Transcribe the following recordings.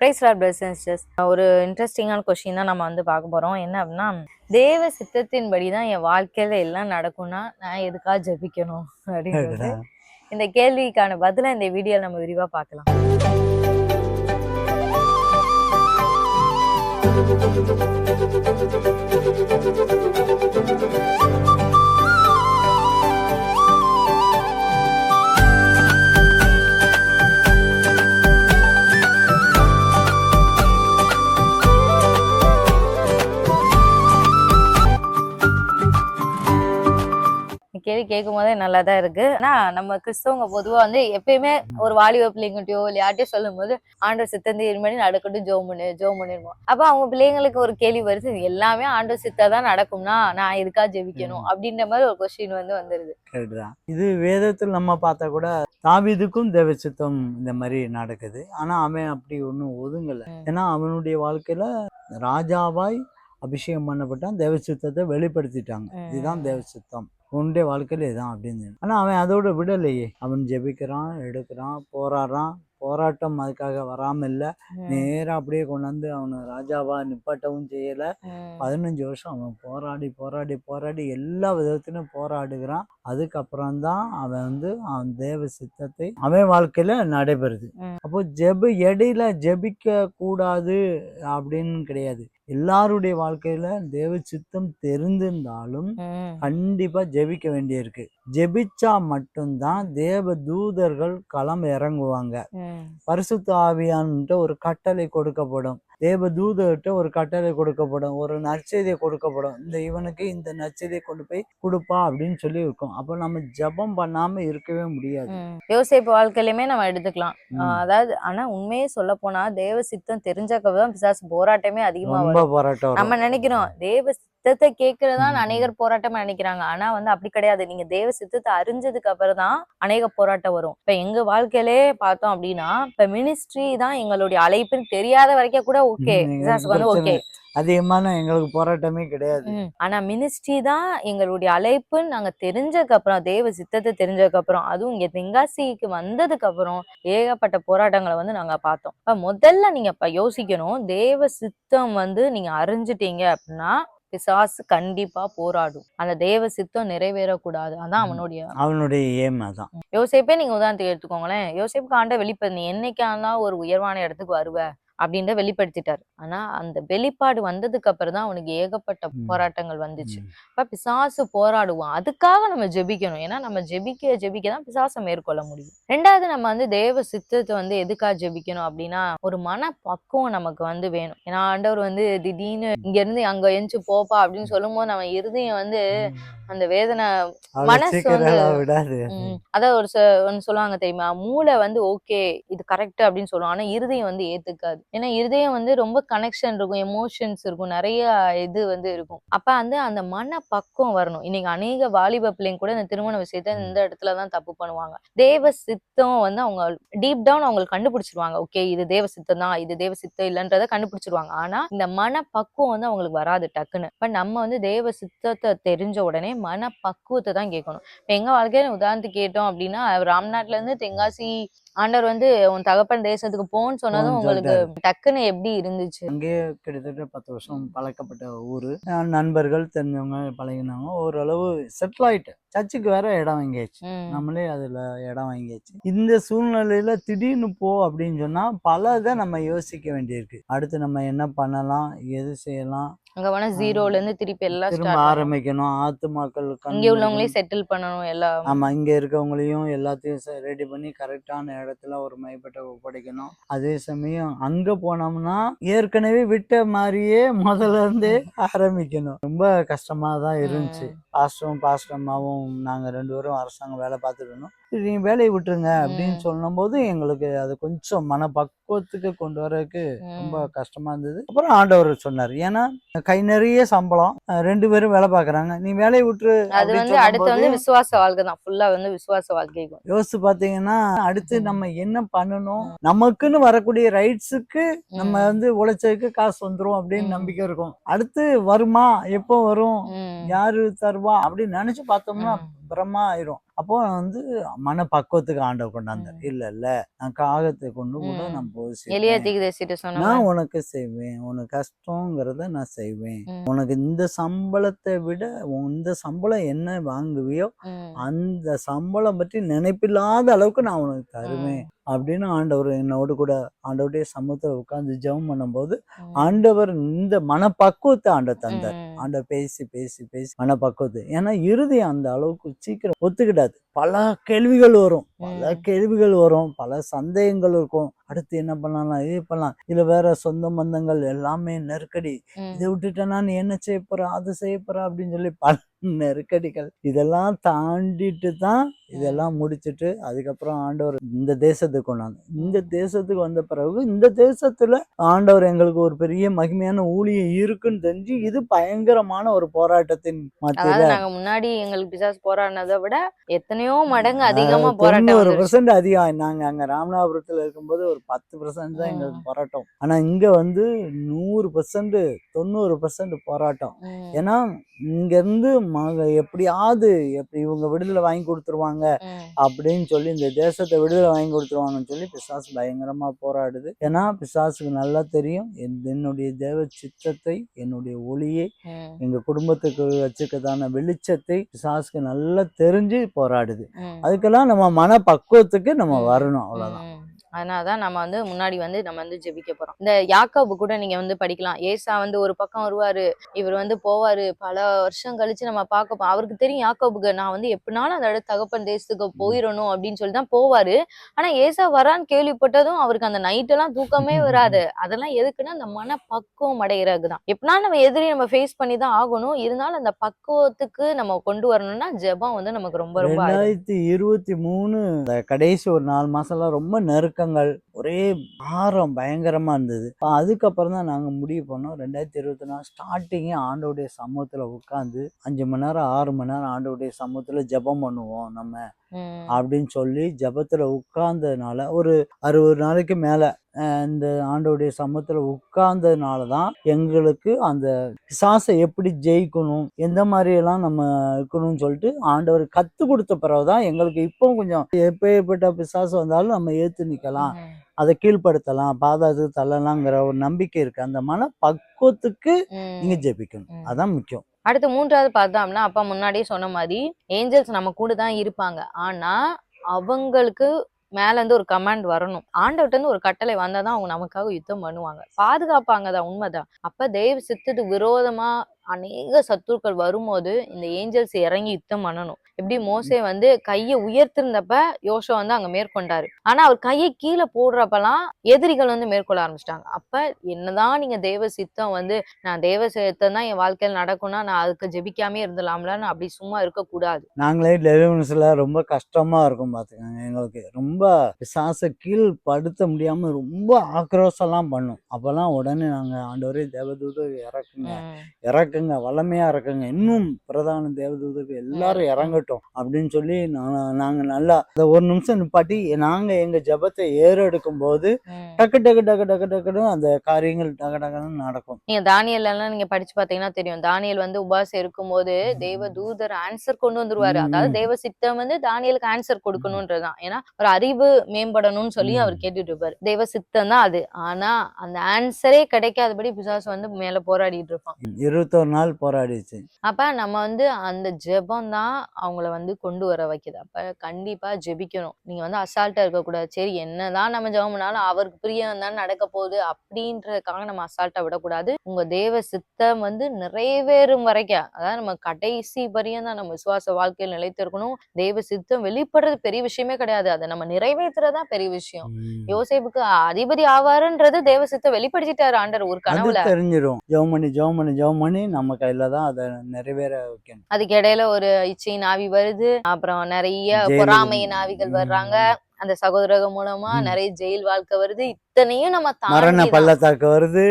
Price Lord presence ஒரு இன்ட்ரெஸ்டிங்கான question தான் நம்ம வந்து பார்க்க போறோம். என்ன அப்படின்னா தேவ சித்தத்தின்படி தான் என் வாழ்க்கையில எல்லாம் நடக்கும்னா நான் எதுக்காக ஜெபிக்கணும் அப்படின்றது. இந்த கேள்விக்கான பதிலை இந்த வீடியோ நம்ம விரிவா பார்க்கலாம். இந்த கேள்வி கேட்கும் போதே நல்லா தான் இருக்கு. ஆனா நம்ம கிறிஸ்தவங்க பொதுவா வந்து எப்பயுமே ஒரு வாலிப பிள்ளைங்கிட்டயோ இல்லை யார்ட்டையோ சொல்லும் போது ஆண்டவர் சித்தந்தி மாதிரி நடக்கட்டும் ஜோம் பண்ணு ஜோம் பண்ணிருவோம் அப்ப அவங்க பிள்ளைங்களுக்கு ஒரு கேள்வி வருது எல்லாமே ஆண்டவர் சித்தா தான் நடக்கும்னா நான் எதுக்காக ஜெபிக்கணும் அப்படின்ற மாதிரி ஒரு கொஸ்டின் வந்து வந்துருது. இது வேதத்தில் நம்ம பார்த்தா கூட தாவீதுக்கும் தேவ சித்தம் இந்த மாதிரி நடக்குது. ஆனா அவன் அப்படி ஒன்றும் ஒதுங்கல. ஏன்னா அவனுடைய வாழ்க்கையில ராஜாவாய் அபிஷேகம் பண்ணப்பட்டான் தேவ சித்தத்தை வெளிப்படுத்திட்டாங்க. இதுதான் தேவ சித்தம் உன்னுடைய வாழ்க்கையில இதான் அப்படின்னு ஆனா அவன் அதோட விடலையே. அவன் ஜெபிக்கிறான் எடுக்கிறான் போராடுறான். போராட்டம் அதுக்காக வராம இல்ல. நேரா அப்படியே கொண்டாந்து அவனை ராஜாவா நிப்பாட்டவும் செய்யல. பதினஞ்சு வருஷம் அவன் போராடி போராடி போராடி எல்லா விதத்திலும் போராடுகிறான். அதுக்கப்புறம் தான் அவன் வந்து அவன் தேவ சித்தத்தை அவன் வாழ்க்கையில நடைபெறுது. அப்போ ஜெப இடையில ஜெபிக்க கூடாது அப்படின்னு கிடையாது. எல்லாருடைய வாழ்க்கையில தேவ சித்தம் தெரிந்திருந்தாலும் கண்டிப்பா ஜெபிக்க வேண்டியிருக்கு. ஜெபிச்சா மட்டும்தான் தேவ தூதர்கள் களம் இறங்குவாங்க. பரிசுத்த ஆவியான்ட்டு ஒரு கட்டளை கொடுக்கப்படும். தேவ தூதர்கிட்ட ஒரு கட்டளை கொடுக்கப்படும் ஒரு நற்செய்தியை கொடுக்கப்படும். இந்த இவனுக்கு இந்த நற்செய்தியை கொண்டு போய் கொடுப்பா அப்படின்னு சொல்லி இருக்கும் அப்போ நம்ம ஜெபம் பண்ணாம இருக்கவே முடியாது. யோசேப்பு வாழ்க்கையிலுமே நம்ம எடுத்துக்கலாம். அதாவது ஆனா உண்மையே சொல்ல போனா தேவ சித்தம் தெரிஞ்சக்கதான் பிசாசு போராட்டமே அதிகமா ரொம்ப போராட்டம். நம்ம நினைக்கிறோம் தேவ சித்தத்தை கேட்கறதான் ம். அநேகர் போராட்டமா நினைக்கிறாங்க. ஆனா வந்து அப்படி கிடையாது. நீங்க தேவ சித்தத்தை அறிஞ்சதுக்கு அப்புறம் தான் அநேக போராட்டம் வரும். இப்ப எங்க வாழ்க்கையிலே பார்த்தோம் அப்படின்னா இப்ப மினிஸ்ட்ரி தான் எங்களுடைய அழைப்புன்னு தெரியாத வரைக்கும் கூட ஓகே வந்து ஓகே. அதிகமான எங்களுக்கு போராட்டமே கிடையாது. ஆனா மினிஸ்ட்ரி தான் எங்களுடைய அழைப்புன்னு நாங்க தெரிஞ்சதுக்கு அப்புறம் தேவ சித்தத்தை தெரிஞ்சதுக்கு அப்புறம் அதுவும் இங்க தென்காசிக்கு வந்ததுக்கு அப்புறம் ஏகப்பட்ட போராட்டங்களை வந்து நாங்க பார்த்தோம். இப்ப முதல்ல நீங்க இப்ப யோசிக்கணும் தேவ சித்தம் வந்து நீங்க அறிஞ்சிட்டீங்க அப்படின்னா பிசாசு கண்டிப்பா போராடும். அந்த தேவ சித்தம் நிறைவேறக்கூடாது. அதான். அவனுடைய அவனுடைய ஏம் அதான். யோசேப்பே நீங்க உதாரணத்துக்கு எடுத்துக்கோங்களேன். யோசேப்புக்கு ஆண்ட வெளிப்பது நீ என்னைக்கானா ஒரு உயர்வான இடத்துக்கு வருவ? அப்படின்ற வெளிப்படுத்திட்டாரு. ஆனா அந்த வெளிப்பாடு வந்ததுக்கு அப்புறம் தான் அவனுக்கு ஏகப்பட்ட. போராட்டங்கள் வந்துச்சு. ம். அப்ப பிசாசு போராடுவான் அதுக்காக நம்ம ஜெபிக்கணும். ஏன்னா நம்ம ஜெபிக்க ஜெபிக்க தான் பிசாசை மேற்கொள்ள முடியும். ரெண்டாவது நம்ம வந்து தேவ சித்தத்தை வந்து எதுக்காக ஜெபிக்கணும் அப்படின்னா ஒரு மன பக்குவம் நமக்கு வந்து வேணும். ஏன்னா ஆண்டவர் வந்து திடீர்னு இங்க இருந்து அங்க எஞ்சி போப்பா அப்படின்னு சொல்லும் போது நம்ம இருதயம் வந்து அந்த வேதனை மனசு வந்து- அதான் ஒரு ஒண்ணு சொல்லுவாங்க தெரியுமா? மூளை வந்து ஓகே இது கரெக்ட் அப்படின்னு சொல்லுவாங்க. ஆனா இருதயம் வந்து ஏத்துக்காது. ஏன்னா இருதயம் வந்து ரொம்ப கனெக்ஷன் இருக்கும் எமோஷன்ஸ் இருக்கும் நிறைய இது வந்து இருக்கும். அப்ப வந்து அந்த மன பக்குவம் வரணும். இன்னைக்கு அநேக வாலிப பிள்ளைங்க கூட இந்த திருமண விஷயத்த இந்த இடத்துல தான் தப்பு பண்ணுவாங்க. தேவ சித்தம் வந்து அவங்க டீப் டவுன் அவங்களுக்கு கண்டுபிடிச்சிருவாங்க. ஓகே இது தேவ சித்தம் தான் இது தேவ சித்தம் இல்லைன்றத கண்டுபிடிச்சிருவாங்க. ஆனா இந்த மன பக்குவம் வந்து அவங்களுக்கு வராது டக்குன்னு. இப்ப நம்ம வந்து தேவ சித்தத்தை தெரிஞ்ச உடனே மன பக்குவத்தை தான் கேட்கணும். இப்ப எங்க வாழ்க்கையில உதாரணத்துக்கு கேட்டோம் அப்படின்னா ராம்நாட்ல இருந்து தென்காசி ஆண்டவர் வந்து உன் தகப்பன் தேசத்துக்கு போன்னு சொன்னதும் உங்களுக்கு டக்குன்னு எப்படி இருந்துச்சு? அங்கேயே கிட்டத்தட்ட பத்து வருஷம் பழக்கப்பட்ட ஊர். நண்பர்கள் தெரிஞ்சவங்க பழகினவங்க ஓரளவு செட்டில் ஆயிட்டு சர்ச்சுக்கு வேற இடம் வாங்கியாச்சு. நம்மளே அதுல இடம் வாங்கியாச்சு. இந்த சூழ்நிலையில திடீர்னு போ அப்படின்னு சொன்னா பல இதை நம்ம யோசிக்க வேண்டியிருக்கு. அடுத்து நம்ம என்ன பண்ணலாம் எது செய்யலாம் அங்க போனா ஜீரோல இருந்து திருப்பி எல்லாம் திரும்ப ஆரம்பிக்கணும். ஆத்துமாக்கள் இங்க உள்ளவங்களே செட்டில் பண்ணணும் எல்லாம் ஆமா இங்க இருக்கவங்களையும் எல்லாத்தையும் ரெடி பண்ணி கரெக்டான இடத்துல ஒரு மைப்பட்ட ஒப்படைக்கணும். அதே சமயம் அங்க போனோம்னா ஏற்கனவே விட்ட மாதிரியே முதல்ல இருந்தே ஆரம்பிக்கணும். ரொம்ப கஷ்டமா தான் இருந்துச்சு. ம். பாஸ்டரும் நாங்கள் ரெண்டு பேரும் அரசாங்கம் வேலை பார்த்துட்டு இருந்தோம். சரி, நீங்க வேலையை விட்டுருங்க அப்படின்னு. சொல்லும்போது எங்களுக்கு அது கொஞ்சம் மன பக்குவத்துக்கு கொண்டு வரதுக்கு ரொம்ப ம். கஷ்டமா இருந்தது அப்புறம் ஆண்டவர் சொன்னார் ஏன்னா கை நிறைய சம்பளம் ரெண்டு பேரும் வேலை பார்க்கறாங்க நீ வேலையை விட்டுரு அது வந்து அடுத்து வந்து விசுவாச வாழ்க்கை தான் ஃபுல்லா வந்து விசுவாச வாழ்க்கைக்கும் யோசிச்சு பாத்தீங்கன்னா அடுத்து. நம்ம என்ன பண்ணணும். நமக்குன்னு வரக்கூடிய ரைட்ஸுக்கு நம்ம. வந்து உழைச்சதுக்கு காசு வந்துரும் அப்படின்னு. நம்பிக்கை இருக்கும் அடுத்து வருமா எப்போ வரும். யாரு தருவா அப்படின்னு நினைச்சு பார்த்தோம்னா. பிரமா ஆயிரும் அப்போ வந்து மனப்பக்குவத்துக்கு ஆண்டவர் கொண்டாந்தார். இல்ல இல்ல நான் காகத்தை கொண்டு கூட. நான் போய் நான். உனக்கு செய்வேன் உனக்கு கஷ்டங்கிறத நான் செய்வேன். உனக்கு இந்த சம்பளத்தை விட உன் இந்த சம்பளம் என்ன வாங்குவியோ. அந்த சம்பளம் பற்றி நினைப்பில்லாத அளவுக்கு நான் உனக்கு தருவேன். அப்படின்னு ஆண்டவர் என்னோடு கூட ஆண்டவருடைய சமூகத்தில் உட்கார்ந்து ஜெபம் பண்ணும்போது. ஆண்டவர் இந்த மனப்பக்குவத்தை ஆண்டவர் தந்தார். ஆண்டவர் பேசி பேசி பேசி மனப்பக்குவத்தை ஏன்னா இறுதி அந்த அளவுக்கு சீக்கிரம் ஒத்துக்கிடாது பல கேள்விகள் வரும். பல. கேள்விகள் வரும். பல சந்தேகங்கள் இருக்கும். அடுத்து என்ன பண்ணலாம்? இது பண்ணலாம். இதுல வேற சொந்த பந்தங்கள் எல்லாமே நெருக்கடி. இதை விட்டுட்டேன்னா நீ என்ன செய்ய போற அது செய்ய போற அப்படின்னு சொல்லி பல நெருக்கடிகள். இதெல்லாம் தாண்டிட்டு தான் இதெல்லாம் முடிச்சிட்டு அதுக்கப்புறம் ஆண்டவர் இந்த தேசத்துக்கு கொண்டாந்து. இந்த தேசத்துக்கு வந்த பிறகு இந்த தேசத்துல ஆண்டவர் எங்களுக்கு ஒரு பெரிய மகிமையான ஊழியம் இருக்குன்னு தெரிஞ்சு இது பயங்கரமான ஒரு போராட்டத்தின் மத்தியில முன்னாடி எங்களுக்கு பிசாசு போராடினதை விட எத்தனையோ மடங்கு அதிகமா போராட்டம் வந்துருச்சு. பெர்சன்ட் அதிகம். நாங்க அங்க ராமநாதபுரத்துல இருக்கும்போது ஒரு பத்து பெர்சன்ட் தான் எங்களுக்கு. போராட்டம் ஆனா இங்க வந்து நூறு பெர்சன்ட் தொண்ணூறு பெர்சன்ட் போராட்டம். ஏன்னா இங்க இருந்து மக எப்படியாவது எப்படி இவங்க விடுதலை வாங்கி கொடுத்துருவாங்க. அப்படின்னு சொல்லி இந்த தேசத்தை விடுதலை வாங்கி கொடுத்துருவாங்கன்னு சொல்லி பிசாசு பயங்கரமா போராடுது ஏன்னா பிசாசுக்கு நல்லா தெரியும் என்- என்னுடைய தேவ சித்தத்தை என்னுடைய ஒளியை. எங்க குடும்பத்துக்கு வச்சுக்கதான வெளிச்சத்தை பிசாசுக்கு நல்லா தெரிஞ்சு போராடுது. அதுக்கெல்லாம் நம்ம மன பக்குவத்துக்கு நம்ம. வரணும் அவ்வளவுதான் ம். அதனாலதான் நம்ம வந்து முன்னாடி வந்து நம்ம வந்து ஜெபிக்க போறோம். இந்த யாக்கோபு கூட நீங்க வந்து படிக்கலாம். ஏசா வந்து ஒரு பக்கம் வருவாரு. இவர் வந்து போவாரு. பல வருஷம் கழிச்சு நம்ம பார்க்க போ- அவருக்கு தெரியும் யாக்கோபுக்கு நான் வந்து எப்படினாலும் இடத்து தகப்பன் தேசத்துக்கு போயிடணும் அப்படின்னு சொல்லி தான் போவாரு. ஆனா ஏசா வரான்னு கேள்விப்பட்டதும் அவருக்கு அந்த நைட் எல்லாம் தூக்கமே வராது. அதெல்லாம் எதுக்குன்னா அந்த மன பக்குவம் அடைகிறதுக்கு தான். எப்படினா நம்ம எதிரி நம்ம ஃபேஸ் பண்ணி தான் ஆகணும். இருந்தாலும் அந்த பக்குவத்துக்கு நம்ம கொண்டு வரணும்னா ஜெபம் வந்து நமக்கு ரொம்ப ரொம்ப. ரெண்டாயிரத்தி இருபத்தி மூணு கடைசி ஒரு நாலு மாசம்லாம் ரொம்ப മാർഗങ്ങൾ ஒரே பாரம் பயங்கரமா இருந்தது அதுக்கப்புறம் தான் நாங்க முடிவு பண்ணோம் ரெண்டாயிரத்தி இருபத்தி நாலு ஸ்டார்டிங்கே ஆண்டோடைய சமூகத்துல உட்காந்து அஞ்சு மணி நேரம் ஆறு மணி நேரம் ஆண்டோடைய சமூகத்துல ஜெபம் பண்ணுவோம் நம்ம. அப்படின்னு சொல்லி ஜெபத்துல உட்கார்ந்ததுனால ஒரு அறுபது நாளைக்கு மேல இந்த ஆண்டோடைய சமூகத்துல உட்கார்ந்ததுனால தான் எங்களுக்கு அந்த பிசாசை எப்படி ஜெயிக்கணும் எந்த மாதிரி எல்லாம் நம்ம இருக்கணும்னு சொல்லிட்டு ஆண்டவர் கத்து கொடுத்த பிறகுதான் எங்களுக்கு இப்போ கொஞ்சம் எப்பேற்பட்ட பிசாசு வந்தாலும் நம்ம ஏத்து நிக்கலாம் ம். அதை கீழ்ப்படுத்தலாம் பாதாளத்துக்கு தள்ளலாங்கிற ஒரு நம்பிக்கை இருக்கு. அந்த மன பக்குவத்துக்கு. நீங்க ஜெபிக்கணும். அதான் முக்கியம். அடுத்து மூன்றாவது பார்த்தோம்னா அப்பா முன்னாடியே சொன்ன மாதிரி ஏஞ்சல்ஸ் நம்ம கூட தான் இருப்பாங்க. ஆனா அவங்களுக்கு மேல இருந்து ஒரு கமாண்ட் வரணும். ஆண்டவர்ட்ட இருந்து ஒரு கட்டளை வந்தாதான் அவங்க நமக்காக யுத்தம் பண்ணுவாங்க. பாதுகாப்பாங்க தான் உண்மைதான். அப்ப தெய்வ சித்தத்துக்கு விரோதமா அநேக சத்துருக்கள் வரும்போது இந்த ஏஞ்சல்ஸ் இறங்கி யுத்தம் பண்ணணும். எப்படி மோசே வந்து கையை உயர்த்திருந்தப்ப யோசா வந்து அங்க மேற்கொண்டாரு. ஆனா அவர் கையை கீழே போடுறப்பலாம் எதிரிகள் வந்து மேற்கொள்ள ஆரம்பிச்சிட்டாங்க. அப்ப என்னதான் நீங்க தெய்வ சித்தம் வந்து நான் தெய்வ சித்தம் தான் என் வாழ்க்கையில் நடக்கும்னா நான் அதுக்கு ஜெபிக்காமே இருந்தலாம்ல நான் அப்படி சும்மா இருக்கக்கூடாது. நாங்களே டெலிவரன்ஸ்ல ரொம்ப கஷ்டமா இருக்கும் பார்த்துக்கோங்க எங்களுக்கு. ரொம்ப பிசாசை கீழ் படுத்த முடியாம ரொம்ப ஆக்ரோஷம்லாம் பண்ணும். அப்பெல்லாம் உடனே நாங்க ஆண்டவரே தேவதூதர் இறக்குங்க. உம் இறக்குங்க வல்லமையா இறக்குங்க இன்னும் பிரதான தேவதூதர்கள் எல்லாரும் இறங்கட்டும் அப்படின்னு சொல்லி நான் நாங்க நல்லா அந்த ஒரு நிமிஷம் நிப்பாட்டி நாங்க எங்க ஜெபத்தை ஏறெடுக்கும் போது டக்கு டக்கு டக்கு டக்கு டக்குன்னு அந்த காரியங்கள் டக்கு டக்குன்னு நடக்கும். நீங்க தானியல் எல்லாம் நீங்க படிச்சு பாத்தீங்கன்னா தெரியும். தானியல் வந்து உபாசம் இருக்கும்போது தேவ தூதர் ஆன்சர் கொண்டு வந்துருவாரு. அதாவது. தேவ சித்தம் வந்து தானியலுக்கு ஆன்சர் கொடுக்கணும்ன்றதுதான் ஏன்னா ஒரு அறிவு மேம்படணும்னு சொல்லி. அவர் கேட்டுட்டு இருப்பாரு. தெய்வ சித்தம் தான் அது. ஆனா அந்த ஆன்சரே கிடைக்காதபடி பிசாசு வந்து மேல போராடிட்டு இருப்பான். இருபத்தோரு நாள் போராடிச்சு. அப்ப நம்ம வந்து அந்த ஜெபம் தான் அவங்கள வந்து கொண்டு வர வைக்குது. அப்ப கண்டிப்பா ஜெபிக்கணும். நீங்க வந்து அசால்ட்டா இருக்கக்கூடாது. சரி என்னதான் நம்ம ஜெபம் பண்ணாலும் அவருக்கு பிரியம் தான் நடக்க போகுது அப்படின்றதுக்காக நம்ம அசால்ட்டா விடக்கூடாது. உங்க தேவ சித்தம் வந்து நிறைவேறும் வரைக்கும். அதாவது நம்ம கடைசி பரியம் தான் நம்ம விசுவாச வாழ்க்கையில் நிலைத்து இருக்கணும் தேவ சித்தம் வெளிப்படுறது பெரிய விஷயமே கிடையாது. அதை நம்ம நிறைவேற்றுறதா பெரிய விஷயம். யோசேப்புக்கு அதிபதி ஆவாருன்றது தேவ சித்தம் வெளிப்படுத்திட்டாரு ஆண்டர் ஒரு கனவுல. தெரிஞ்சிடும் ஜெபம் பண்ணி பண்ணி நம்ம கையில தான் அதை நிறைவேற வைக்கணும். அதுக்கு இடையில ஒரு இச்சையின் ஆவி வருது. அப்புறம் நிறைய ஜெயிலு. பொறாமையின் ஆவிகள் வர்றாங்க. அந்த சகோதரகம் மூலமா. நிறைய ஜெயில் வாழ்க்கை வருது. இத்தனையும் நம்ம மரண பள்ளத்தாக்கு வருது.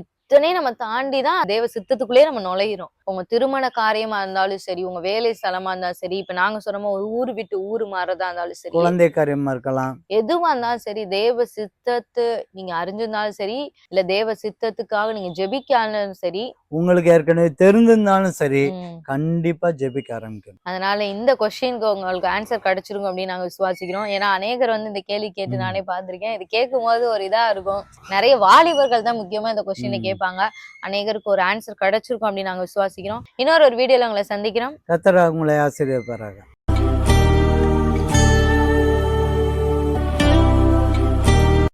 இத்தனையும் நம்ம தாண்டி தான் தேவ சித்தத்துக்குள்ளே நம்ம நுழையிறோம். உங்க திருமண காரியமா இருந்தாலும் சரி உங்க வேலை ஸ்தலமா இருந்தாலும் சரி இப்ப நாங்க ஒரு ஊர் விட்டு ஊர் மாறதா இருந்தாலும் சரி குழந்தை காரியமா இருக்கலாம். எதுவா இருந்தாலும் சரி தேவ சித்தத்து நீங்க அறிஞ்சிருந்தாலும் சரி இல்ல தேவ சித்தத்துக்காக நீங்க ஜெபிக்காலும் சரி. உங்களுக்கு ஏற்கனவே தெரிந்திருந்தாலும் சரி கண்டிப்பா ஜெபிக்க ஆரம்பிக்கணும். அதனால இந்த கொஸ்டினுக்கு உங்களுக்கு ஆன்சர் கிடைச்சிருக்கும் அப்படின்னு நாங்க விசுவாசிக்கிறோம். ஏன்னா அநேகர் வந்து இந்த கேள்வி கேட்டு. நானே பார்த்திருக்கேன். இது கேட்கும் போது ஒரு இதா இருக்கும். நிறைய வாலிபர்கள் தான் முக்கியமா இந்த கொஸ்டினை. கேட்பாங்க. அநேகருக்கு ஒரு ஆன்சர் கிடைச்சிருக்கும் அப்படின்னு நாங்க விசுவாசிக்கிறோம் இன்னொரு ஒரு வீடியோவில் உங்களை சந்திக்கிறோம். கத்தர் உங்களை ஆசிரியப்பாராக